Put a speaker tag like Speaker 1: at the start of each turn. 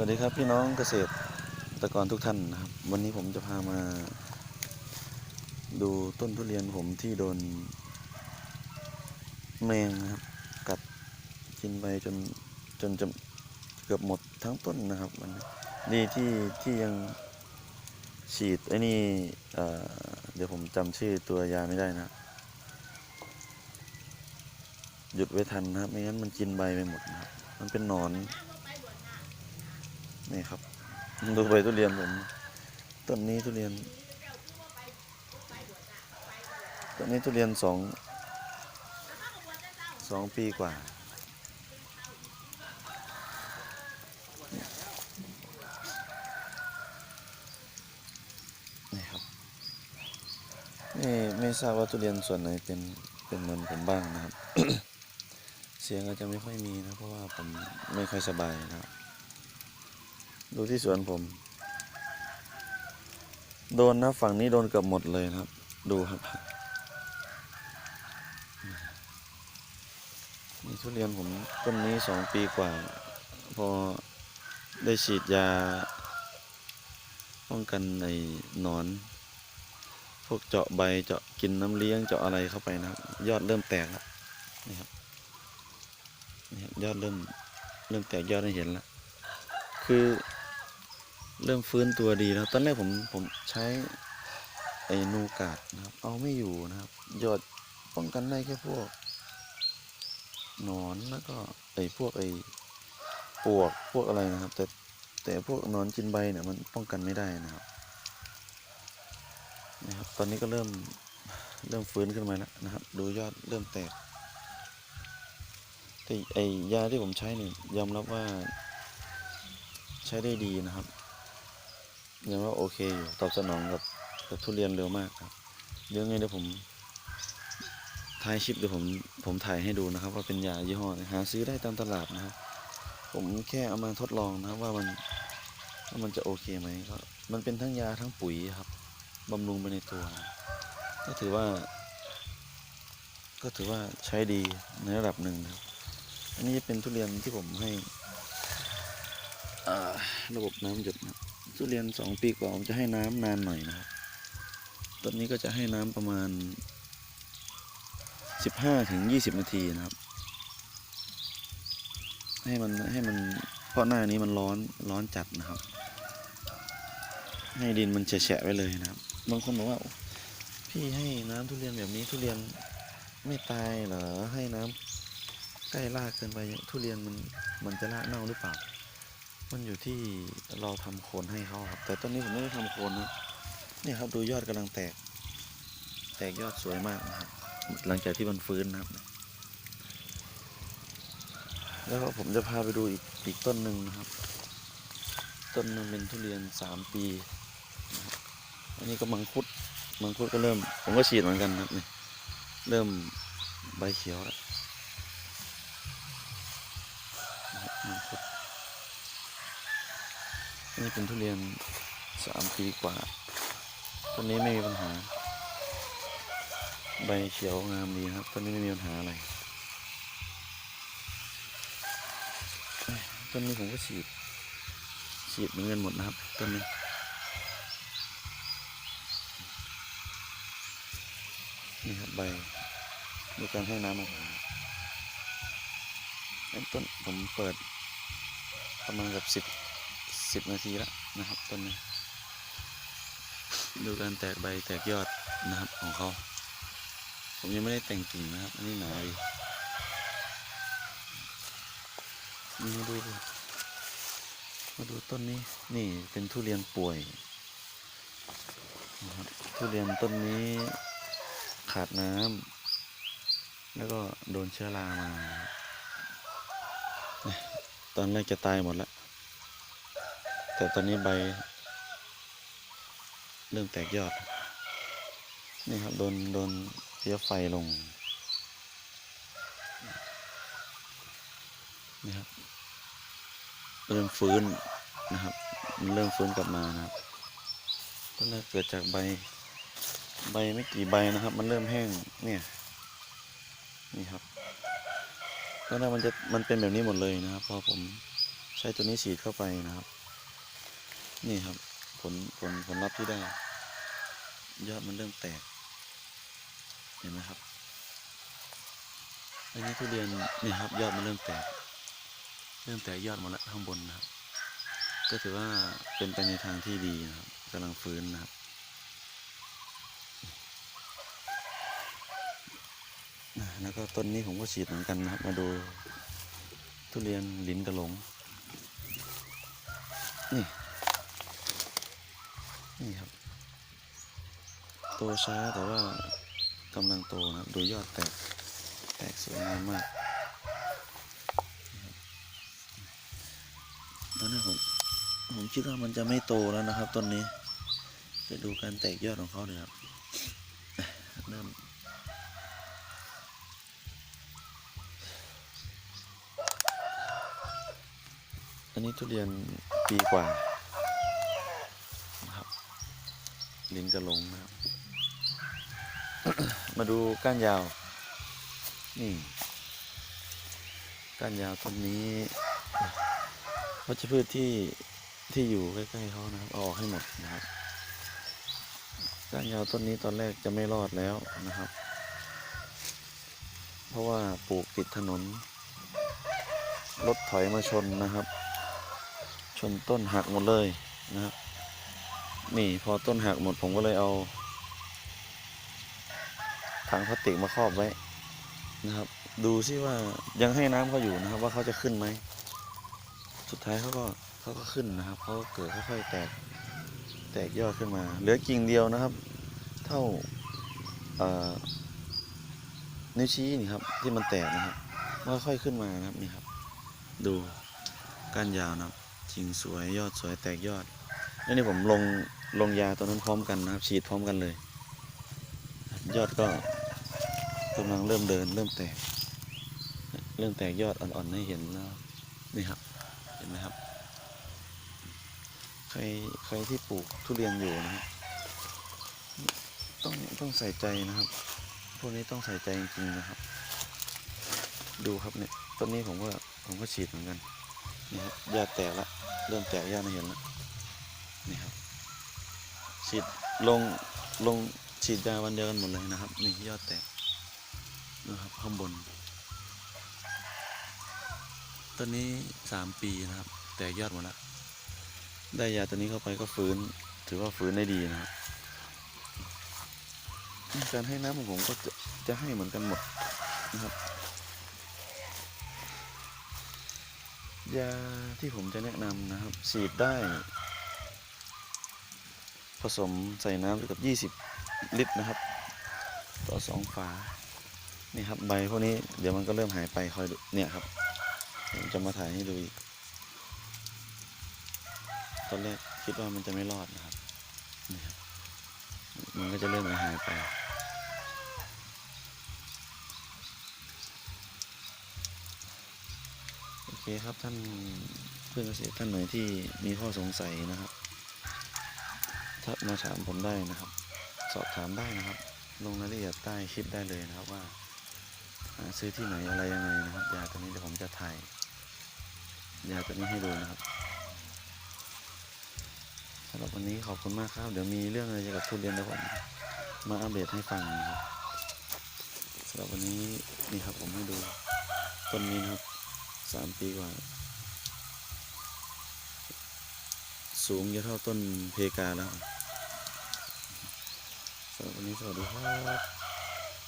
Speaker 1: วัสดีครับพี่น้องเกษตรกรทุกท่านนะครับ วันนี้ผมจะพามา ดูต้นทุเรียนผมที่โดน แมงนะครับ กัดกินไปจนจนจะเกือบหมดทั้งต้นนะครับมันดีที่ที่ยังฉีดไอ้นี่เเดี๋ยวผมจำชื่อตัวยาไม่ได้นะ หยุดไว้ทันนะครับไม่งั้นมันกินใบไปหมดนะครับ มันเป็นหนอน นี่ครับ ดูใบทุเรียนผมต้นนี้ทุเรียนต้นนี้ทุเรียนสองสองปีกว่านี่ครับนี่ไม่ทราบว่าทุเรียนส่วนไหนเป็นเป็นเหมือนผมบ้างนะครับ เสียงอาจจะไม่ค่อยมีนะเพราะว่าผมไม่ค่อยสบายนะครับ ดูที่สวนผม โดนนะฝั่งนี้โดนเกือบหมดเลยครับ ดูครับนี่ทุเรียนผมต้นนี้สองปีกว่า พอได้ฉีดยา ป้องกันในหนอน พวกเจาะใบเจาะกินน้ำเลี้ยงเจาะอะไรเข้าไปนะครับ ยอดเริ่มแตกแล้วนี่ครับนี่ครับยอดเริ่มเริ่มแตกยอดได้เห็นแล้วคือ เริ่มฟื้นตัวดีแล้ว ตอนแรกผมผมใช้ไอ้นูกาดนะครับ เอาไม่อยู่นะครับ ยอดป้องกันได้แค่พวกหนอนแล้วก็ไอ้พวกไอ้ปวกพวกอะไรนะครับ แต่แต่พวกหนอนกินใบเนี่ยมันป้องกันไม่ได้นะครับนะครับ ตอนนี้ก็เริ่มเริ่มฟื้นขึ้นมาแล้วนะครับ ดูยอดเริ่มแตกแต่ไอ้ยาที่ผมใช้เนี่ยยอมรับว่าใช้ได้ดีนะครับ ยังว่าโอเคอยู่ตอบสนองกับกับทุเรียนเร็วมากครับเดี๋ยวไงเดี๋ยวผมถ่ายคลิปเดี๋ยวผมผมถ่ายให้ดูนะครับ ว่าเป็นยายี่ห้อหาซื้อได้ตามตลาดนะครับผมแค่เอามาทดลองนะครับว่ามันว่ามันจะโอเคไหมก็มันเป็นทั้งยาทั้งปุ๋ยครับบำรุงไปในตัว ก็ถือว่า ก็ถือว่าใช้ดีในระดับหนึ่งนะครับ อันนี้เป็นทุเรียนที่ผมให้ระบบน้ำหยดนะครับ ทุเรียนสองปีกว่าผมจะให้น้ำนานหน่อยนะครับต้นนี้ก็จะให้น้ำประมาณสิบห้าถึงยี่สิบนาทีนะครับ ให้มันให้มันเพราะหน้านี้มันร้อนร้อนจัดนะครับ ให้ดินมันแฉะไว้เลยนะครับ บางคนบอกว่าพี่ให้น้ำทุเรียนแบบนี้ทุเรียนไม่ตายเหรอให้น้ำใกล้รากเกินไปทุเรียนมันมันจะรากเน่าหรือเปล่า มันอยู่ที่เราทำโคนให้เขาครับ แต่ตอนนี้ผมไม่ได้ทำโคนนะนี่ครับดูยอดกำลังแตก แตกยอดสวยมากนะครับ หลังจากที่มันฟื้นนะครับ แล้วผมจะพาไปดูอีกอีกต้นหนึ่งนะครับ ต้นนึงเป็นทุเรียนสามปีอันนี้ก็มังคุดมังคุดก็เริ่ม ผมก็ฉีดเหมือนกันครับนี่เริ่มใบเขียวแล้วมังคุด นี่เป็นทุเรียนสามปีกว่า ต้นนี้ไม่มีปัญหา ใบเขียวงามดีครับ ต้นนี้ไม่มีปัญหาอะไร ต้นนี้ผมก็ฉีด ฉีดเหมือนกันหมดนะครับ ต้นนี้นี่ครับใบดูการให้น้ำอาหาต้นผมเปิดประมาณกับสิบ สิบนาทีแล้วนะครับต้นนี้ ดูการแตกใบแตกยอดนะครับของเขา ผมยังไม่ได้แต่งกิ่งนะครับ อันนี้หนาดีมาดู มาดูต้นนี้ นี่เป็นทุเรียนป่วยนะครับทุเรียนต้นนี้ขาดน้ำแล้วก็โดนเชื้อรามา ตอนแรกจะตายหมดแล้ว แต่ตอนนี้ใบ เริ่มแตกยอด นี่ครับ โดน โดนเพี้ยไฟลง นี่ครับ เริ่มฟื้นนะครับ มันเริ่มฟื้นกลับมานะครับต้นแรกเกิดจากใบ ใบไม่กี่ใบนะครับ มันเริ่มแห้ง เนี่ย นี่ครับตอนแรกมันจะ มันเป็นแบบนี้หมดเลยนะครับ พอผมใช้ตัวนี้ฉีดเข้าไปนะครับ นี่ครับ ผลผลผลลัพธ์ที่ได้ ยอดมันเริ่มแตก เห็นไหมครับอันนี้ทุเรียนนี่ครับ ยอดมันเริ่มแตก เริ่มแตกยอดหมดแล้วข้างบนนะครับ ก็ถือว่าเป็นไปในทางที่ดีนะครับกำลังฟื้นนะครับอะแล้วก็ต้นนี้ผมก็ฉีดเหมือนกันนะครับ มาดูทุเรียนลิ้นกระหลงนี่ นี่ครับ โตช้าแต่ว่ากำลังโตนะครับดูยอดแตก แตกสวยงามมากตอนนี้ผมผมคิดว่ามันจะไม่โตแล้วนะครับต้นนี้ไปดูการแตกยอดของเขาเลยครับเริ่มอันนี้ทุเรียนปีกว่านะครับ ลิ้นกระลงนะครับ มาดูก้านยาว นี่ ก้านยาวต้นนี้วัชพืชที่ที่อยู่ใกล้ๆเขานะครับเอาออกให้หมดนะครับ ก้านยาวต้นนี้ตอนแรกจะไม่รอดแล้วนะครับ เพราะว่าปลูกติดถนน รถถอยมาชนนะครับ ชนต้นหักหมดเลยนะครับ นี่พอต้นหักหมดผมก็เลยเอาถังพลาสติกมาครอบไว้นะครับ ดูซิว่ายังให้น้ำเขาอยู่นะครับ ว่าเขาจะขึ้นไหม สุดท้ายเขาก็เขาก็ขึ้นนะครับเขาก็เกิดค่อยๆแตกแตกยอดขึ้นมา เหลือกิ่งเดียวนะครับ เท่าเอ่อนิ้วชี้นี่ครับที่มันแตกนะครับมันก็ค่อยขึ้นมานะครับนี่ครับ ดูก้านยาวนะครับจริงสวยยอดสวยแตกยอดแล้วนี่ผมลง ลงยาตัวนั้นพร้อมกันนะครับ ฉีดพร้อมกันเลย ยอดก็กำลังเริ่มเดิน เริ่มแตก เริ่มแตกยอดอ่อนๆให้เห็นแล้วนี่ครับ เห็นไหมครับ ใครใครที่ปลูกทุเรียนอยู่นะครับต้องต้องใส่ใจนะครับ พวกนี้ต้องใส่ใจจริงๆนะครับ ดูครับเนี่ยต้นนี้ผมก็ผมก็ฉีดเหมือนกันนี่ครับยอดแตกละเริ่มแตกยอดให้เห็นแล้วนี่ครับ ฉีดลงลงฉีดยาวันเดียวกันหมดเลยนะครับนี่ยอดแตกนะครับข้างบนต้นนี้สามปีนะครับ แตกยอดหมดแล้วได้ยาตัวนี้เข้าไปก็ฟื้น ถือว่าฟื้นได้ดีนะครับการให้น้ำของผมก็จะจะให้เหมือนกันหมดนะครับ ยาที่ผมจะแนะนำนะครับฉีดได้ สมใส่น้ำกับ 20 ลิตรนะครับ ต่อสองฝา นี่ครับใบพวกนี้เดี๋ยวมันก็เริ่มหายไปคอยเนี่ยครับผมจะมาถ่ายให้ดูอีก ตอนแรกคิดว่ามันจะไม่รอดนะครับนี่ครับ มันก็จะเริ่มหายไปโอเคครับท่านเพื่อนเกษตรท่านไหนที่มีข้อสงสัยนะครับ มาถามผมได้นะครับ สอบถามได้นะครับ ลงรายละเอียดใต้คลิปได้เลยนะครับว่าหาซื้อที่ไหนอะไรยังไงนะครับยาตัวนี้เดี๋ยวผมจะถ่ายยาตัวนี้ให้ดูนะครับสำหรับวันนี้ขอบคุณมากครับ เดี๋ยวมีเรื่องอะไรเกี่ยวกับทุเรียนเดี๋ยวผมมาอัปเดตให้ฟังนะครับสำหรับวันนี้นี่ครับผมให้ดูต้นนี้นะครับสามปีกว่า สูงจะเท่าต้นเพกาแล้ว สำหรับวันนี้สวัสดีครับ